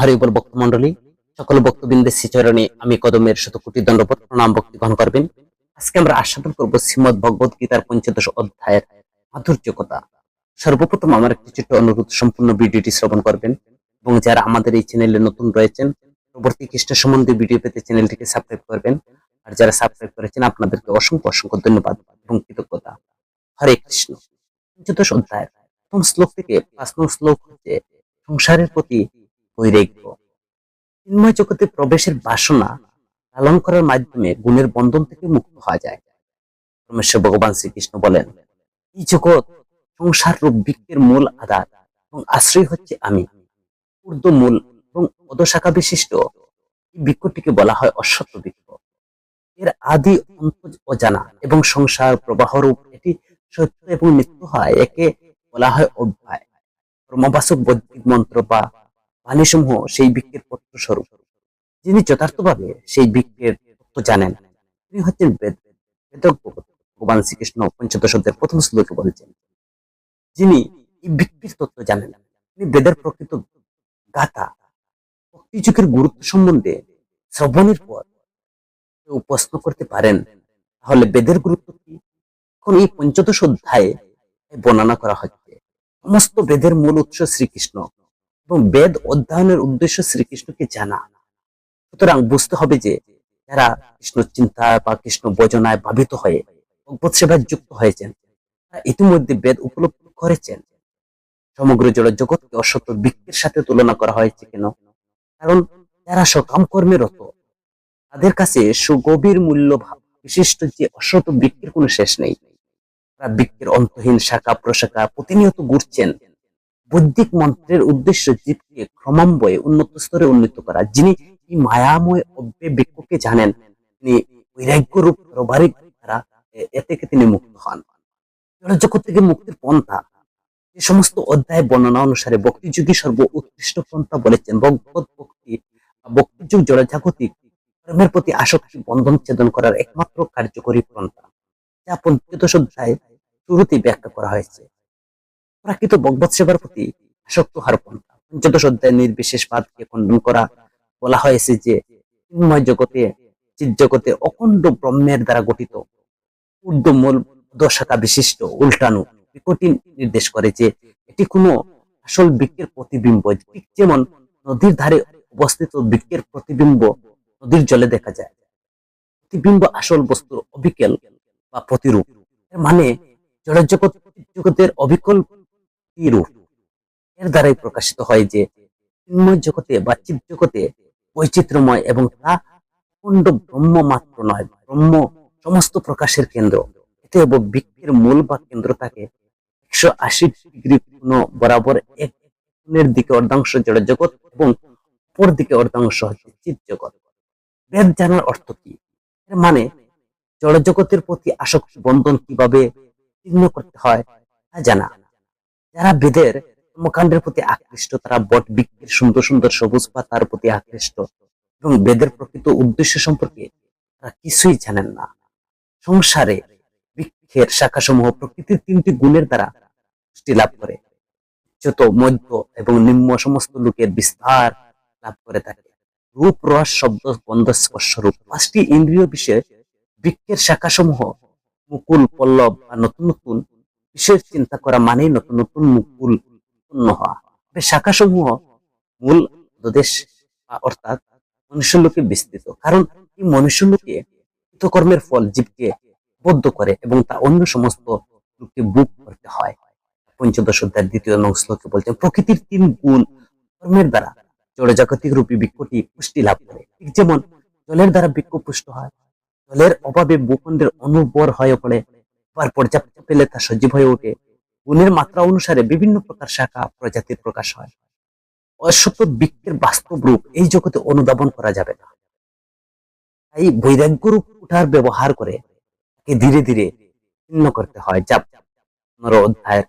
হরিবল ভক্ত মন্ডলী সকল ভক্তবৃন্দের শ্রীচরণে আমি কদমের শত কোটি দণ্ডপত প্রণাম ভক্তি গ্রহণ করবেন। আজকে আমরা আস্বাদন করব শ্রীমদ ভগবত গীতার পঞ্চদশ অধ্যায়ের মাধুর্য কথা সর্বপ্রথম আমার একটি ছোট্ট অনুরোধ, সম্পূর্ণ ভিডিওটি শ্রবণ করবেন এবং যারা আমাদের এই চ্যানেলে নতুন রয়েছেন, পরবর্তী খ্রিস্ট সম্বন্ধে ভিডিও পেতে চ্যানেলটিকে সাবস্ক্রাইব করবেন। আর যারা সাবস্ক্রাইব করেছেন, আপনাদেরকে অসংখ্য অসংখ্য ধন্যবাদ এবং কৃতজ্ঞতা। হরে কৃষ্ণ। পঞ্চদশ অধ্যায় প্রথম শ্লোক থেকে পাঁচ নং শ্লোক হচ্ছে, সংসারের প্রতি বৈরাগ্য চিন্ময় জগতে প্রবেশের বাসনা লালন করার মাধ্যমে গুণের বন্ধন থেকে মুক্ত হওয়া যায়। পরমেশ্বর ভগবান শ্রীকৃষ্ণ বলেন, এই জগৎ সংসার রূপ বৃক্ষের মূল আধার এবং আশ্রয় হচ্ছে আমি। ঊর্ধ্ব মূল এবং অধশাখা বিশিষ্ট এই বৃক্ষটিকে বলা হয় অশ্বত্থ বৃক্ষ। এর আদি অন্ত অজানা এবং সংসার প্রবাহ রূপ এটি সত্য এবং মৃত্যু হয়, একে বলা হয় অভ্যায় ব্রহ্মবাসক বৈদিক মন্ত্র বা বাণীসমূহ সেই বৃক্ষের পত্র স্বরূপ যিনি যথার্থভাবে সেই বৃক্ষের তত্ত্ব জানেন, তিনি হচ্ছেন ভগবান শ্রীকৃষ্ণ পঞ্চদশ অধ্যায়ের প্রথম শ্লোকে বলেছেন, যিনি এই বৃক্ষের তত্ত্ব জানেন, তিনি বেদের প্রকৃত গাথা ভক্তি যুগের গুরুত্ব সম্বন্ধে শ্রবণের পর কেউ প্রশ্ন করতে পারেন, তাহলে বেদের গুরুত্ব কি? এখন এই পঞ্চদশ অধ্যায়ে বর্ণনা করা হচ্ছে, সমস্ত বেদের মূল উৎস শ্রীকৃষ্ণ। এবং বেদ অধ্যয়নের উদ্দেশ্য শ্রীকৃষ্ণকে জানা। সুতরাং বুঝতে হবে যে যারা কৃষ্ণ চিন্তা বা কৃষ্ণ বজনায় ভাবিত হয়ে ভগবত সেবায় যুক্ত হয়েছেন, তারা ইতিমধ্যে বেদ উপলব্ধ করেছেন। সমগ্র জড় জগৎকে অসত্য বৃক্ষের সাথে তুলনা করা হয়েছে কেন? কারণ যারা সকাম কর্মে রত, তাদের কাছে সুগভীর মূল্য বিশিষ্ট যে অসত বৃক্ষের কোনো শেষ নেই। তারা বৃক্ষের অন্তহীন শাখা প্রশাখা প্রতিনিয়ত ঘুরছেন বৈদিক মন্ত্রের উদ্দেশ্য জীবকে ক্রমান্বয়ে উন্নত স্তরে উন্নীত করা। যিনি এই মায়াময় অব্যে বৃক্ষকে জানেন, তিনি বৈরাগ্য রূপ রবারিক দ্বারা এ- থেকে তিনি মুক্ত হন। জগৎ থেকে মুক্তির পন্থা। যে সমস্ত অধ্যায় বর্ণনা অনুসারে ভক্তি যুগী সর্ব উৎকৃষ্ট পন্থা বলেছেন, ভগবত ভক্তি বা ভক্তি জড়জাগতিক ধর্মের প্রতি আসক্তি, বন্ধন ছেদন করার একমাত্র কার্যকরী পন্থা। যা পঞ্চদশ অধ্যায় শুরুতেই ব্যাখ্যা করা হয়েছে। প্রাকৃত ভগবত সেবার প্রতি আসক্ত হওয়ার পন্থা পঞ্চদশ অধ্যায় নির্বিশেষ বাদকে খণ্ডন করা বলা হয়েছে যে চিন্ময় জগতে চিৎ জগতে অখণ্ড ব্রহ্মের দ্বারা গঠিত ঊর্ধ্বমূল দশাকা বিশিষ্ট উল্টানু বিকটি নির্দেশ করে যে, এটি কোনো আসল বৃক্ষের প্রতিবিম্ব। ঠিক যেমন নদীর ধারে অবস্থিত বৃক্ষের প্রতিবিম্ব নদীর জলে দেখা যায়। প্রতিবিম্ব আসল বস্তুর অবিকেল বা প্রতিরূপ। মানে জড়জগৎ জগতের অবিকল রূপ এর দ্বারাই প্রকাশিত হয় যে চিন্ময় জগতে বা চিৎ জগতে বৈচিত্র্যময় এবং তা খণ্ড ব্রহ্ম মাত্র নয়, ব্রহ্ম সমস্ত প্রকাশের কেন্দ্র। এতে বৃক্ষের মূল বা কেন্দ্র থাকে একশো আশি ডিগ্রি কোণ বরাবর এক কোণের দিকে অর্ধাংশ জড় জগৎ এবং অপর দিকে অর্ধাংশ হচ্ছে জগৎ। বেদ জানার অর্থ কি? এর মানে জড় জগতের প্রতি আসক্তি বন্ধন কীভাবে চিহ্ন করতে হয় তা জানা। যারা বেদের কর্মকাণ্ডের প্রতি আকৃষ্ট, তারা বট বৃক্ষের সুন্দর সুন্দর সবুজ পাতার প্রতি আকৃষ্ট। এবং বেদের প্রকৃত উদ্দেশ্য সম্পর্কে তারা কিছুই জানেন না। সংসারে বৃক্ষের শাখাসমূহ প্রকৃতির তিনটি গুণের দ্বারা পুষ্টি লাভ করে। উচ্চত, মধ্য এবং নিম্ন সমস্ত লোকের বিস্তার লাভ করে থাকে। রূপ, রস, শব্দ, গন্ধ, স্পর্শ, রূপ পাঁচটি ইন্দ্রিয় বিষয়ে বৃক্ষের শাখাসমূহ মুকুল, পল্লব বা নতুন নতুন বিষয়ের চিন্তা করা মানেই নতুন নতুন মুকুল উৎপন্ন হওয়া। তবে শাখাসমূহ মূল দেশ অর্থাৎ মনুষ্যলোকে বিস্তৃত। কারণ এই মনুষ্যলোকে কর্মের ফল জীবকে বদ্ধ করে এবং তা অন্য সমস্ত লোককে বুক করতে হয়। পঞ্চদশ অধ্যায়ের দ্বিতীয় নং শ্লোকে বলছেন প্রকৃতির তিন গুণ কর্মের দ্বারা জড়জাগতিক রূপী বৃক্ষটি পুষ্টি লাভ করে। ঠিক যেমন জলের দ্বারা বৃক্ষ পুষ্ট হয়, জলের অভাবে ভূখণ্ডের অনুর্বর হয়ে পড়ে আবার পর্যাপ্ত পেলে তা সজীব হয়ে ওঠে। গুণের মাত্রা অনুসারে বিভিন্ন প্রকার শাখা প্রজাতির প্রকাশ হয়। অসত্য বৃক্ষের বাস্তব রূপ এই জগতে অনুধাবন করা যাবে না। তাই বৈরাগ্য রূপ উঠার ব্যবহার করে তাকে ধীরে ধীরে চিহ্ন করতে হয়। যা পনেরো অধ্যায়ের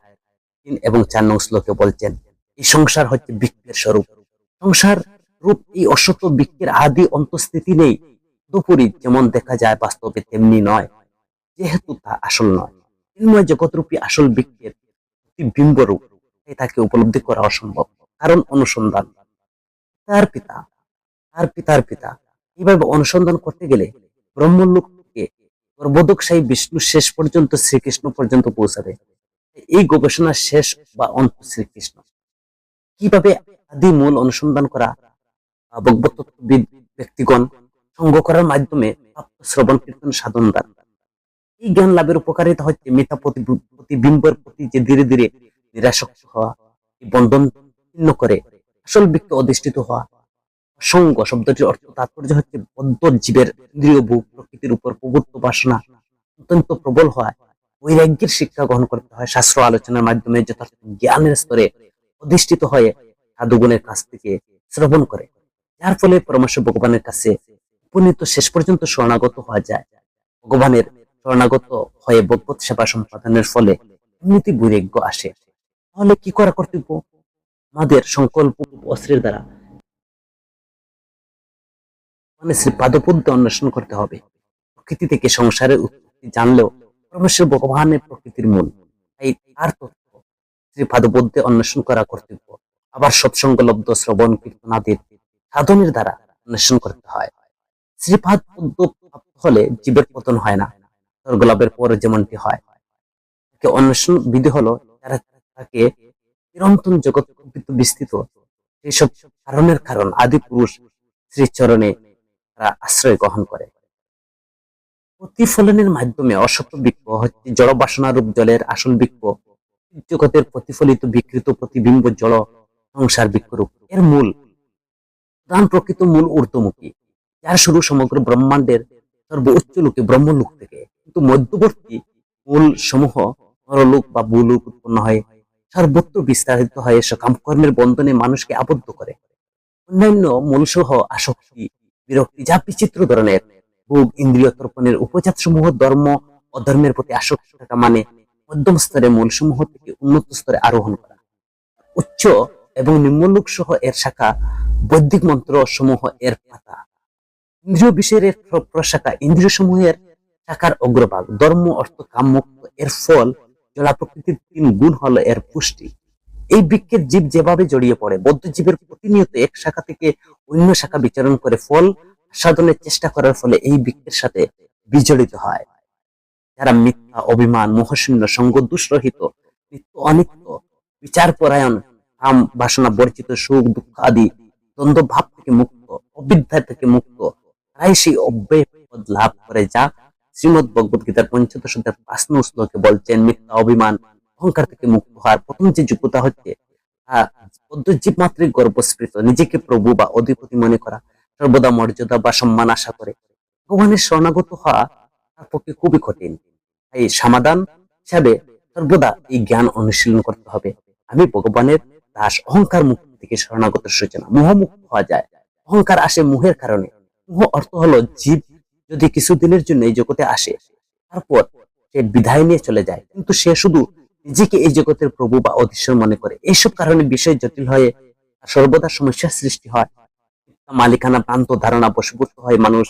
তিন এবং চার নং শ্লোকে বলছেন, এই সংসার হচ্ছে বৃক্ষের স্বরূপ। সংসার রূপ এই অসত্য বৃক্ষের আদি অন্তঃস্থিতি নেই। দুপুরি যেমন দেখা যায় বাস্তবে, তেমনি নয়। যেহেতু তা আসল নয় চিন্ময় জগৎরূপী আসল বৃক্ষের বিম্ব রূপ, তাই তাকে উপলব্ধি করা অসম্ভব। কারণ অনুসন্ধান। পিতার পিতা, তার পিতার পিতা, এইভাবে অনুসন্ধান করতে গেলে ব্রহ্মলোক থেকে গর্ভদকশাহী বিষ্ণু শেষ পর্যন্ত শ্রীকৃষ্ণ পর্যন্ত পৌঁছাবে। এই গবেষণা শেষ বা অন্ত শ্রীকৃষ্ণ। কীভাবে আদি মূল অনুসন্ধান করা ভগবতত্ত্ববিদ ব্যক্তিগণ সঙ্গ করার মাধ্যমে শ্রবণ কীর্তন সাধন দ্বারা এই জ্ঞান লাভের উপকারিতা হচ্ছে মিথ্যা প্রতিবি- প্রতিবিম্বের প্রতি যে ধীরে ধীরে নিরাসক্ত হওয়া বন্ধন ছিন্ন করে, আসল ব্যক্তি অধিষ্ঠিত হওয়া। সঙ্গ শব্দটির অর্থ তাৎপর্য হচ্ছে বদ্ধ জীবের ইন্দ্রিয় ভূ প্রকৃতির উপর প্রভুত্ব বাসনা, অত্যন্ত প্রবল হয় বৈরাগ্যের শিক্ষা গ্রহণ করতে হয় শাস্ত্র আলোচনার মাধ্যমে যথার্থ জ্ঞানের স্তরে অধিষ্ঠিত হয়ে সাধুগুণের কাছ থেকে শ্রবণ করে। যার ফলে পরমেশ ভগবানের কাছে উপনীত শেষ পর্যন্ত শরণাগত হওয়া যায়। ভগবানের শরণাগত হয়ে ভগবত সেবা সম্পাদনের ফলে এমনিতে বৈরাগ্য আসে। তাহলে কি করা কর্তব্য? আমাদের সংকল্প অস্ত্রের দ্বারা। মানে শ্রী পাদপদ্য অন্বেষণ করতে হবে। প্রকৃতি থেকে সংসারের উৎপত্তি জানলেও পরমেশ্বর ভগবানের প্রকৃতির মূল। তাই তার তথ্য শ্রী পাদপদ্যে অন্বেষণ করা কর্তব্য। আবার সৎসঙ্গলব্ধ শ্রবণ কীর্তন আদির সাধনের দ্বারা অন্বেষণ করতে হয়। শ্রীপাদ পদ্ম হলে জীবের পতন হয় না। স্বর্গলাভের পর যেমনটি হয়। তাকে অন্বেষণ বিধি হলো যারা তাকে চিরন্তন জগৎ প্রকৃত বিস্তৃত। এইসব কারণের কারণ আদি পুরুষ শ্রীচরণে তারা আশ্রয় গ্রহণ করে। প্রতিফলনের মাধ্যমে অসত্য বৃক্ষ হচ্ছে জড় বাসনারূপ জলের আসল বৃক্ষ। জগতের প্রতিফলিত বিকৃত প্রতিবিম্ব জল সংসার বৃক্ষরূপ এর মূল, প্রধান প্রকৃত মূল ঊর্ধ্বমুখী। যার শুরু সমগ্র ব্রহ্মাণ্ডের সর্বোচ্চ লোকে ব্রহ্মলোক থেকে। কিন্তু মধ্যবর্তী মূল সমূহ নরলোক বা ভূলোক উৎপন্ন হয়, সর্বত্র বিস্তারিত হয়ে সকাম কর্মের বন্ধনে মানুষকে আবদ্ধ করে। অন্যান্য মূলসহ আসক্তি, বিরক্তি যা বিচিত্র ধরনের, ভোগ, ইন্দ্রিয় তর্পণের উপজাত সমূহ ধর্ম, অধর্মের প্রতি আসক্তি থাকা মানে মধ্যম স্তরে মূল সমূহ থেকে উন্নত স্তরে আরোহণ করা। উচ্চ এবং নিম্নলোক সহ এর শাখা, বৈদিক মন্ত্র সমূহ এর পাতা। ইন্দ্রিয় বিষয়ের প্রশাখা ইন্দ্রিয় সমূহের শাখার অগ্রভাগ, ধর্ম, অর্থ কামমুক্ত এর ফল, জলা প্রকৃতির তিন গুণ হলো এর পুষ্টি। এই বৃক্ষের জীব যেভাবে জড়িয়ে পড়ে, বদ্ধ জীবের প্রতিনিয়ত এক শাখা থেকে অন্য শাখা বিচরণ করে ফল সাধনের চেষ্টা করার ফলে এই বৃক্ষের সাথে বিজড়িত হয়। যারা মিথ্যা, অভিমান, মোহশূন্য, সঙ্গ দুষ্রহিত নিত্য অনিত্য বিচার পরায়ণ কাম, বাসনা, বর্জিত সুখ, দুঃখ আদি দ্বন্দ্ব, ভাব থেকে মুক্ত, অবিদ্যা থেকে মুক্ত, তারাই সেই অব্যয় লাভ করে যা শ্রীমদ ভগবত গীতার পঞ্চদশ অধ্যায়ের পাঁচ নং শ্লোকে বলছেন, মিথ্যা অভিমান, অহংকার থেকে মুক্ত হওয়ার প্রথম যে যোগ্যতা হচ্ছে, তা বদ্ধ জীব মাত্রিক গর্বস্পৃত নিজেকে প্রভু বা অধিপতি মনে করা সর্বদা মর্যাদা বা সম্মান আশা করে। ভগবানের শরণাগত হওয়া তার পক্ষে খুবই কঠিন। তাই সমাধান হিসাবে সর্বদা এই জ্ঞান অনুশীলন করতে হবে। আমি ভগবানের দাস অহংকার মুক্তি থেকে শরণাগতের সূচনা। মোহমুক্ত হওয়া যায়। অহংকার আসে মোহের কারণে। মোহ অর্থ হলো জীব যদি কিছুদিনের জন্য এই জগতে আসে, তারপর সে বিদায় নিয়ে চলে যায়। কিন্তু সে শুধু নিজেকে এই জগতের প্রভু বা অধীশ্বর মনে করে। এইসব কারণে বিষয় জটিল হয়ে সর্বদা সমস্যার সৃষ্টি হয়। মালিকানা প্রান্ত ধারণা বশভূত হয় মানুষ।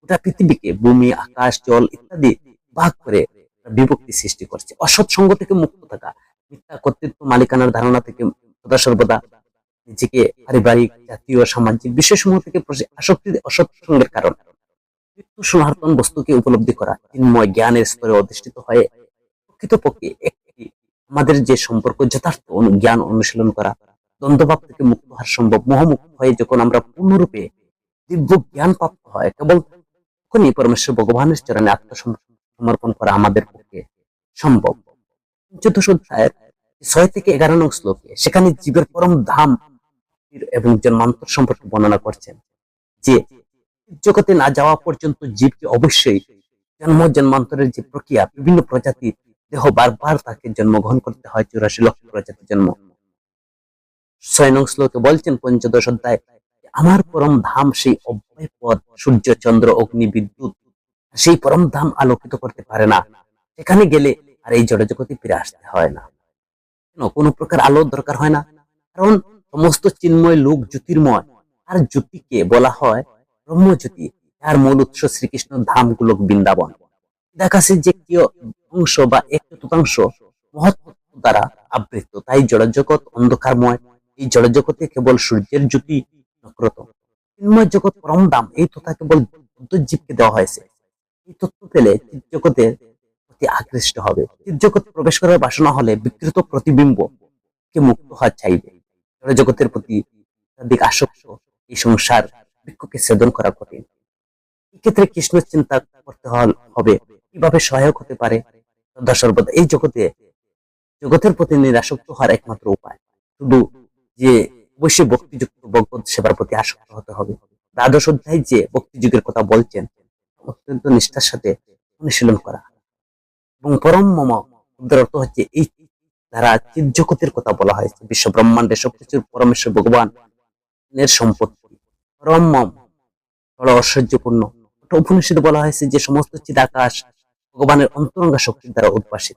গোটা পৃথিবীকে ভূমি, আকাশ, জল ইত্যাদি ভাগ করে বিভক্তি সৃষ্টি করছে। অসৎ সঙ্গ থেকে মুক্ত থাকা, মিথ্যা কর্তৃত্ব মালিকানার ধারণা থেকে সদা সর্বদা নিজেকে পারিবারিক, জাতীয়, সামাজিক বিষয় বিষয়সমূহ থেকে আসক্তি, অসৎ সঙ্গের কারণ। মৃত্যু সনাতন বস্তুকে উপলব্ধি করা চিন্ময় জ্ঞানের স্তরে অধিষ্ঠিত হয়ে প্রকৃতপক্ষে একটি আমাদের যে সম্পর্ক যথার্থ জ্ঞান অনুশীলন করা দ্বন্দ্বভাব থেকে মুক্ত হওয়ার সম্ভব মোহমুক্ত হয়ে যখন আমরা পূর্ণরূপে দিব্য জ্ঞান প্রাপ্ত হয়, কেবল তখনই পরমেশ্বর ভগবানের চরণে আত্মসমর্পণ করা আমাদের পক্ষে সম্ভব। চতুর্থ অধ্যায়ের ছয় থেকে এগারো নং শ্লোকে সেখানে জীবের পরম ধাম এবং জন্মান্তর সম্পর্কে বর্ণনা করছেন যে জগতে না যাওয়া পর্যন্ত জীবকে অবশ্যই জন্ম, জন্মান্তরের যে প্রক্রিয়া, বিভিন্ন প্রজাতি, দেহ বারবার তাকে জন্মগ্রহণ করতে হয়, চুরাশি লক্ষ প্রজাতি জন্ম। ছয় শ্লোকে বলছেন পঞ্চদশ অধ্যায়, আমার পরম ধাম সেই অব্যয় পদ সূর্য, চন্দ্র, অগ্নি, বিদ্যুৎ, সেই পরম ধাম আলোকিত করতে পারে না। সেখানে গেলে আর এই জড় জগতে ফিরে আসতে হয় না। কেন? কোনো প্রকার আলোর দরকার হয় না। কারণ সমস্ত চিন্ময় লোক জ্যোতির্ময়। আর জ্যোতিকে বলা হয় ব্রহ্মজ্যোতি যার মূল উৎস শ্রীকৃষ্ণ ধাম গোলক বৃন্দাবন। দেখাচ্ছে যে কি অংশ বা এক চতুর্থাংশ মহত্ব দ্বারা আবৃত, তাই জড়জগৎ অন্ধকারময়। এই জড়জগতে কেবল সূর্যের জ্যোতি নক্রত। চিন্ময় জগৎ পরম দাম, এই তথা কেবল জীবকে দেওয়া হয়েছে। এই তথ্য পেলে চিৎ জগতের প্রতি আকৃষ্ট হবে। জগৎ প্রবেশ করার বাসনা হলে বিকৃত প্রতিবিম্ব কে মুক্ত হওয়া চাইবে। জড় জগতের প্রতি আসক্ত, এই সংসার বৃক্ষকে ছেদন করা কঠিন। এক্ষেত্রে কৃষ্ণ চিন্তা করতে হবে। কীভাবে সহায়ক হতে পারে? সদা সর্বদা। এই জগতে জগতের প্রতি নিরাসক্ত হওয়ার একমাত্র উপায় শুধু যে অবশ্যই ভক্তিযুক্ত ভগবত সেবার প্রতি আসক্ত হতে হবে। দ্বাদশ অধ্যায় যে ভক্তিযুগের কথা বলছেন, অত্যন্ত নিষ্ঠার সাথে অনুশীলন করা। এবং পরম মম শব্দের অর্থ হচ্ছে এই দ্বারা চিৎ জগতের কথা বলা হয়েছে। বিশ্ব ব্রহ্মাণ্ডে সবকিছুর পরমেশ্বর ভগবান এর সম্পত্তি। পরম মম বড় ওটা উপনিষদে বলা হয়েছে যে সমস্ত চিৎ আকাশ ভগবানের অন্তরঙ্গা শক্তির দ্বারা উদ্ভাসিত।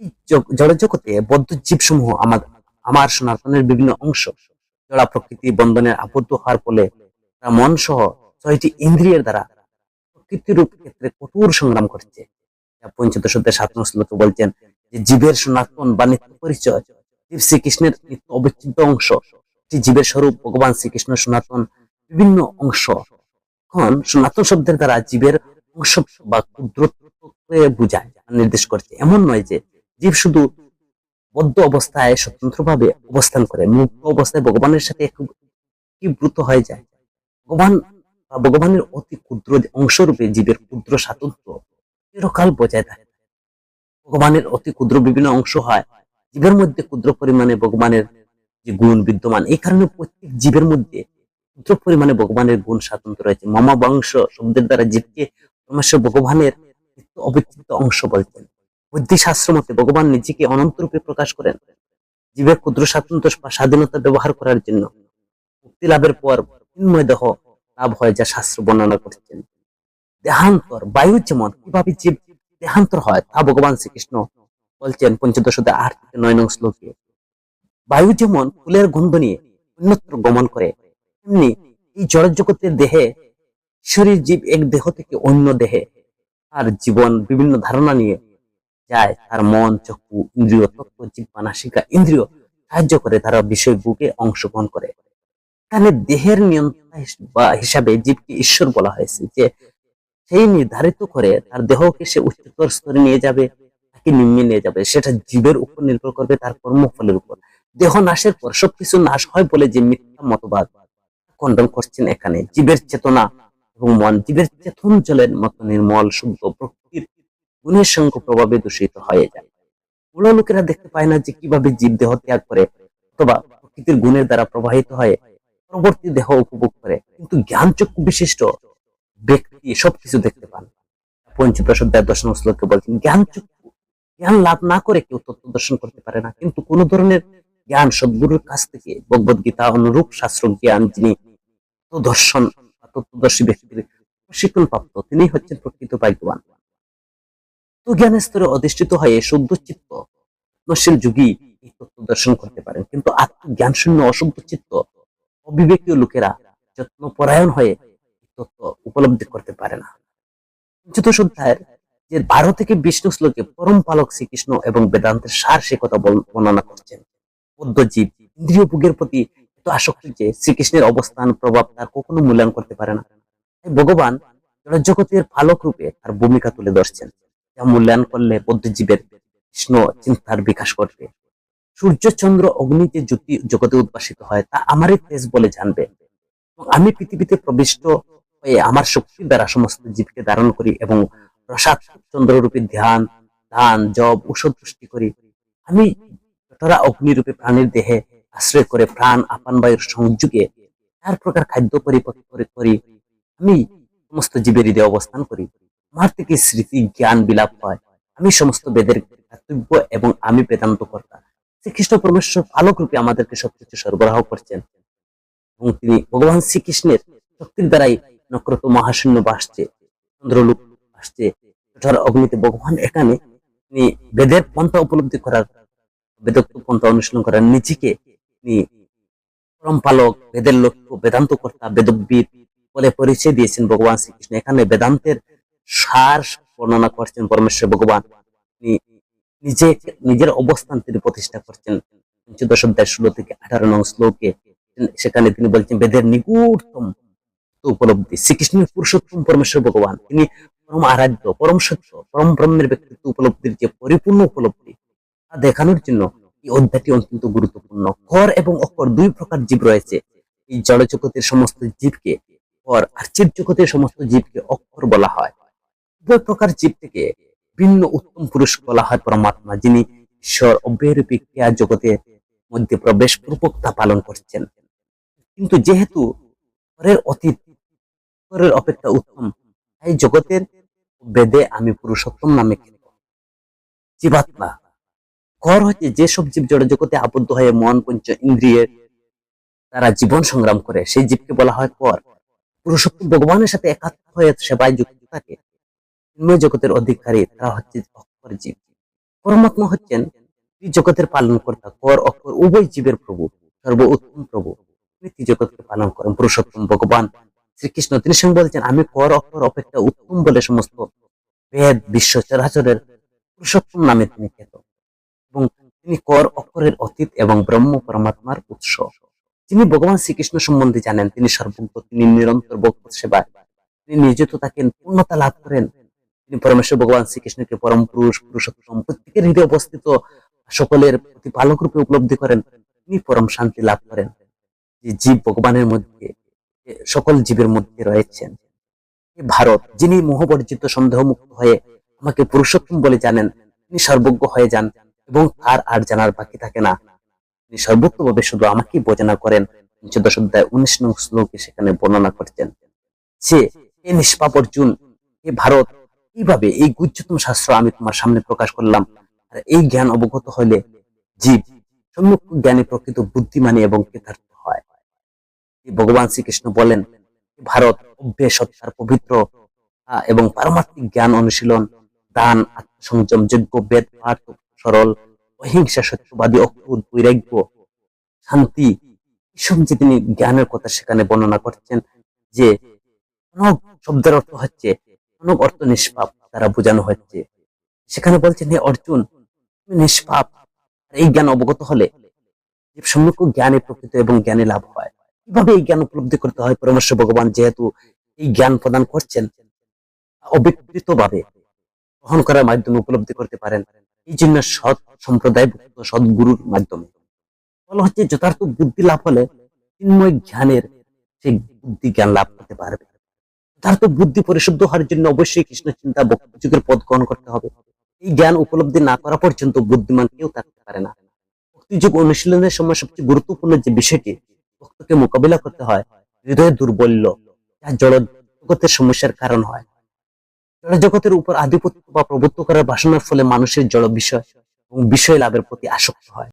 এই জগ- জড় জগতে বদ্ধ জীব সমূহ আমার আমার সনাতনের বিভিন্ন অংশ, জড়া প্রকৃতি বন্ধনের আবদ্ধ হওয়ার ফলে তারা মন সহ ছয়টি ইন্দ্রিয়ের দ্বারা প্রকৃতির রূপ ক্ষেত্রে কঠোর সংগ্রাম করছে। পঞ্চদশ অধ্যায় সাত শ্লোকে বলছেন যে জীবের সনাতন বা নিত্য পরিচয় জীব শ্রীকৃষ্ণের নিত্য অবিচ্ছেদ্য অংশ। জীবের স্বরূপ ভগবান শ্রীকৃষ্ণ সনাতন বিভিন্ন অংশ। এখন সনাতন শব্দের দ্বারা জীবের অংশ বা ক্ষুদ্রত্বকে বোঝায়। নির্দেশ করছে, এমন নয় যে জীব শুধু বদ্ধ অবস্থায় স্বতন্ত্রভাবে অবস্থান করে মুক্ত অবস্থায় ভগবানের সাথে একীভূত হয়ে যায়। ভগবান ভগবানের অতি ক্ষুদ্র অংশরূপে জীবের ক্ষুদ্র স্বাতন্ত্র চিরকাল বজায় থাকে। ভগবানের অতি ক্ষুদ্র বিভিন্ন অংশ হয়। জীবের মধ্যে ক্ষুদ্র পরিমাণে ভগবানের যে গুণ বিদ্যমান, এই কারণে প্রত্যেক জীবের মধ্যে ক্ষুদ্র পরিমাণে ভগবানের গুণ স্বাতন্ত্র রয়েছে। মামা বংশ শব্দের দ্বারা জীবকে পরমেশ্বর ভগবানের অবিচ্ছেদ্য অংশ বলছেন বুদ্ধি শাস্ত্র মতে ভগবান নিজেকে অনন্ত রূপে প্রকাশ করেন। জীবের ক্ষুদ্র স্বাতন্ত্র বা স্বাধীনতা ব্যবহার করার জন্য মুক্তি লাভের পর চিন্ময় দেহ লাভ হয় যা শাস্ত্র বর্ণনা করছেন। দেহান্তর, বায়ু যেমন কীভাবে জীব দেহান্তর হয় তা ভগবান শ্রীকৃষ্ণ বলছেন পঞ্চদশ আট থেকে নয় নং শ্লোকে। বায়ু যেমন ফুলের গন্ধ নিয়ে অন্যত্র গমন করে, তেমনি এই জড় জগতের দেহে শরীর জীব এক দেহ থেকে অন্য দেহে তার জীবন বিভিন্ন ধারণা নিয়ে যায়। তার মন, চক্ষু, ইন্দ্রিয়, তত্ত্ব জিব্বা নাসিকা ইন্দ্রিয় সাহায্য করে, তারা বিষয় বুকে অংশগ্রহণ করে। এখানে দেহের নিয়ন্ত্রণ বা হিসাবে জীবকে ঈশ্বর বলা হয়েছে যে, সেই নির্ধারিত করে তার দেহকে সে উচ্চতর স্তরে নিয়ে যাবে, তাকে নিম্নে নিয়ে যাবে। সেটা জীবের উপর নির্ভর করবে, তার কর্মফলের উপর। দেহ নাশের পর সবকিছু নাশ হয় বলে যে মিথ্যা মতবাদ খণ্ডন করছেন এখানে। জীবের চেতনা এবং মন, জীবের চেতন জলের মতো নির্মল, শুদ্ধ প্রকৃতির গুণের সঙ্গে প্রভাবে দূষিত হয়ে যায়। মূল লোকেরা দেখতে পায় না যে কীভাবে জীব দেহ ত্যাগ করে অথবা প্রকৃতির গুণের দ্বারা প্রবাহিত হয়ে, পরবর্তী দেহ উপভোগ করে। কিন্তু জ্ঞান চক্ষু বিশিষ্ট ব্যক্তি সবকিছু দেখতে পান। পঞ্চদশ অধ্যায় দশ নম্বর শ্লোকে বলছেন জ্ঞান চক্ষু জ্ঞান লাভ না করে কেউ তত্ত্ব দর্শন করতে পারে না। কিন্তু কোন ধরনের জ্ঞান সদ্গুরুর কাছ থেকে ভগবদ গীতা অনুরূপ শাস্ত্র জ্ঞান যিনি দর্শন তত্ত্বদর্শী ব্যক্তির প্রশিক্ষণ প্রাপ্ত তিনি হচ্ছেন প্রকৃত ভাগ্যবান। তো জ্ঞানের স্তরে অধিষ্ঠিত হয়ে শুদ্ধ চিত্ত নশীল যুগী এই তত্ত্ব দর্শন করতে পারেন। কিন্তু আত্মজ্ঞান শূন্য, অশুদ্ধ চিত্ত, অবিবেকীয় লোকেরা যত্ন পরায়ণ হয়ে তত্ত্ব উপলব্ধি করতে পারে না। চতুর্থ যে বারো থেকে বিষ্ণু শ্লোকে পরম পালক শ্রীকৃষ্ণ এবং বেদান্তের সার সে কথা বর্ণনা করছেন। বদ্ধজীব, ইন্দ্রিয় ভোগের প্রতি এত আসক্তি যে শ্রীকৃষ্ণের অবস্থান, প্রভাব তার কখনো মূল্যায়ন করতে পারে না। তাই ভগবান জগতের পালক রূপে তার ভূমিকা তুলে ধরছেন। যা মূল্যায়ন করলে বদ্ধজীবের কৃষ্ণ চিন্তার বিকাশ করবে সূর্য, চন্দ্র, অগ্নি যে জ্যোতি জগতে উদ্ভাসিত হয়, তা আমারই তেজ বলে জানবে। আমি পৃথিবীতে প্রবিষ্ট হয়ে আমার শক্তির দ্বারা সমস্ত জীবকে ধারণ করি এবং প্রসাদ, চন্দ্ররূপী ধ্যান, দান জব ঔষধ সৃষ্টি করি। আমি যতটা অগ্নিরূপে প্রাণীর দেহে আশ্রয় করে প্রাণ আপান বায়ুর সংযোগে চার প্রকার খাদ্য পরিপক্ক করে করি আমি সমস্ত জীবের হৃদয়ে অবস্থান করি। আমার থেকে স্মৃতি, জ্ঞান, বিলাপ হয় আমি সমস্ত বেদের কর্তব্য এবং আমি বেদান্ত কর্তা শ্রীকৃষ্ণ পরমেশ্বর আলোক রূপে আমাদেরকে সবকিছু সরবরাহ করছেন। এবং তিনি ভগবান শ্রীকৃষ্ণের শক্তির দ্বারাই নক্রত মহাশূন্য বাসছে, চন্দ্রলোক আসছে অগ্নিতে ভগবান এখানে তিনি বেদের পন্থা উপলব্ধি করার অনুশীলন নিজেকে বেদের লক্ষ্য বেদান্ত কর্তা বলে পরিচয় দিয়েছেন ভগবান শ্রীকৃষ্ণ। এখানে বেদান্তের সার বর্ণনা করছেন পরমেশ্বর ভগবান। নিজে, নিজের অবস্থান তিনি প্রতিষ্ঠা করছেন পঞ্চদশ অধ্যায় ষোলো থেকে আঠারো নং শ্লোকে। সেখানে তিনি বলছেন, বেদের নিগুড়তম উপলব্ধি শ্রীকৃষ্ণের পুরুষোত্তম পরমেশ্বর ভগবান। তিনি পরম আরাধ্য, পরম সত্য, পরম ব্রহ্মের ব্যক্তিত্ব উপলব্ধির যে পরিপূর্ণ উপলব্ধি দেখানোর জন্য এই অধ্যায়টি অত্যন্ত গুরুত্বপূর্ণ। কর এবং অকর দুই প্রকার জীব রয়েছে। এই জড় জগতের সমস্ত জীবকে কর আর চির জগতের সমস্ত জীবকে অক্ষর বলা হয়। উভয় প্রকার জীব থেকে ভিন্ন উত্তম পুরুষ বলা হয় পরমাত্মা, যিনি ঈশ্বর অব্যয়রূপী ক্রিয়া জগতের মধ্যে প্রবেশ পূর্বক তা পালন করছেন। কিন্তু যেহেতু পরের অতীত পরের অপেক্ষা উত্তম, তাই জগতের বেদে আমি পুরুষোত্তম নামে জীবাত্মা কর হচ্ছে যেসব জীব জড় জগতে আবদ্ধ হয়ে মন, পঞ্চ ইন্দ্রিয়ের তারা জীবন সংগ্রাম করে, সেই জীবকে বলা হয় কর পুরুষোত্তম ভগবানের সাথে একাত্ম হয়ে সেবায় যুক্ত থাকে। জগতের অধিকারী, তারা হচ্ছে অক্ষর জীব। পরমাত্মা হচ্ছেন জগতের পালন কর্তা কর, অক্ষর, উভয় জীবের প্রভু, সর্ব উত্তম প্রভু। তিনি জগৎকে পালন করেন। পুরুষোত্তম ভগবান শ্রীকৃষ্ণ, তিনি সঙ্গে বলছেন, আমি কর, অক্ষর, অপেক্ষা উত্তম বলে সমস্ত বেদ, বিশ্ব, চরাচরের পুরুষোত্তম নামে তিনি খ্যাত। এবং তিনি কর অক্ষরের অতীত এবং ব্রহ্ম পরমাত্মার উৎস। যিনি ভগবান শ্রীকৃষ্ণ সম্বন্ধে জানেন, তিনি সর্বজ্ঞ, তিনি নিরন্তর ভক্ত সেবায়। তিনি নিয়োজিত থাকেন পূর্ণতা লাভ করেন। তিনি পরমেশ্বর ভগবান শ্রীকৃষ্ণকে পরম পুরুষ, পুরুষোত্তম প্রত্যেকের হৃদয়ে অবস্থিত সকলের প্রতিপালক রূপে উপলব্ধি করেন। তিনি পরম শান্তি লাভ করেন। যে জীব ভগবানের মধ্যে সকল জীবের মধ্যে রয়েছেন। ভারত, যিনি মোহবর্জিত সন্দেহ মুক্ত হয়ে আমাকে পুরুষোত্তম বলে জানেন, তিনি সর্বজ্ঞ হয়ে যান। এবং তার আর জানার বাকি থাকে না। তিনি সর্বোত্তভাবে শুধু আমাকেই বোঝানা করেন। চোদ্দশ অধ্যায় উনিশ নং শ্লোকে সেখানে বর্ণনা করছেন যে এ নিষ্পাপ অর্জুন এ ভারত, এইভাবে এই গুজ্জতম শাস্ত্র আমি তোমার সামনে প্রকাশ করলাম। আর এই জ্ঞান অবগত হলে জীব সম্মুখ জ্ঞানী প্রকৃত বুদ্ধিমানী এবং কৃতার্থ হয়। ভগবান শ্রীকৃষ্ণ বলেন ভারত অভ্যেস সত্তার পবিত্র এবং পারমাত্মিক জ্ঞান অনুশীলন, দান, আত্মসংযম যোগ্য বেদ, পাঠ, সরল অহিংসা সত্যবাদী অক্রোধ বৈরাগ্য, শান্তি, এসব যে তিনি জ্ঞানের কথা সেখানে বর্ণনা করছেন যে অনগ শব্দের অর্থ হচ্ছে অনগ অর্থ নিষ্পাপ দ্বারা বোঝানো হচ্ছে। সেখানে বলছেন, হে অর্জুন, তুমি নিষ্পাপ এই জ্ঞান অবগত হলে সম্মুখ জ্ঞানে প্রকৃত এবং জ্ঞানে লাভ হয়। কীভাবে এই জ্ঞান উপলব্ধি করতে হয়? পরমেশ্বর ভগবান যেহেতু এই জ্ঞান প্রদান করছেন অবিকৃত ভাবে গ্রহণ করার মাধ্যমে উপলব্ধি করতে পারেন। এই জন্য সৎ সম্প্রদায় সদ্গুরুর মাধ্যমে। বলা হচ্ছে যথার্থ বুদ্ধি লাভ হলে চিন্ময় জ্ঞানের সেই বুদ্ধি জ্ঞান লাভ করতে পারবে। যথার্থ বুদ্ধি পরিশুদ্ধ হওয়ার জন্য অবশ্যই কৃষ্ণ চিন্তা ভক্তি যুগের পথ গ্রহণ করতে হবে। এই জ্ঞান উপলব্ধি না করা পর্যন্ত বুদ্ধিমান কেউ থাকতে পারে না। ভক্তি যুগ অনুশীলনের সময় সবচেয়ে গুরুত্বপূর্ণ যে বিষয়টি, ভক্তকে মোকাবিলা করতে হয় হৃদয়ের দুর্বল্য, যা জড় জগতের সমস্যার কারণ হয়। জগতের উপর আধিপত্য বা প্রভুত্ব করার বাসনার ফলে মানুষের জড় বিষয় এবং বিষয় লাভের প্রতি আসক্ত হয়।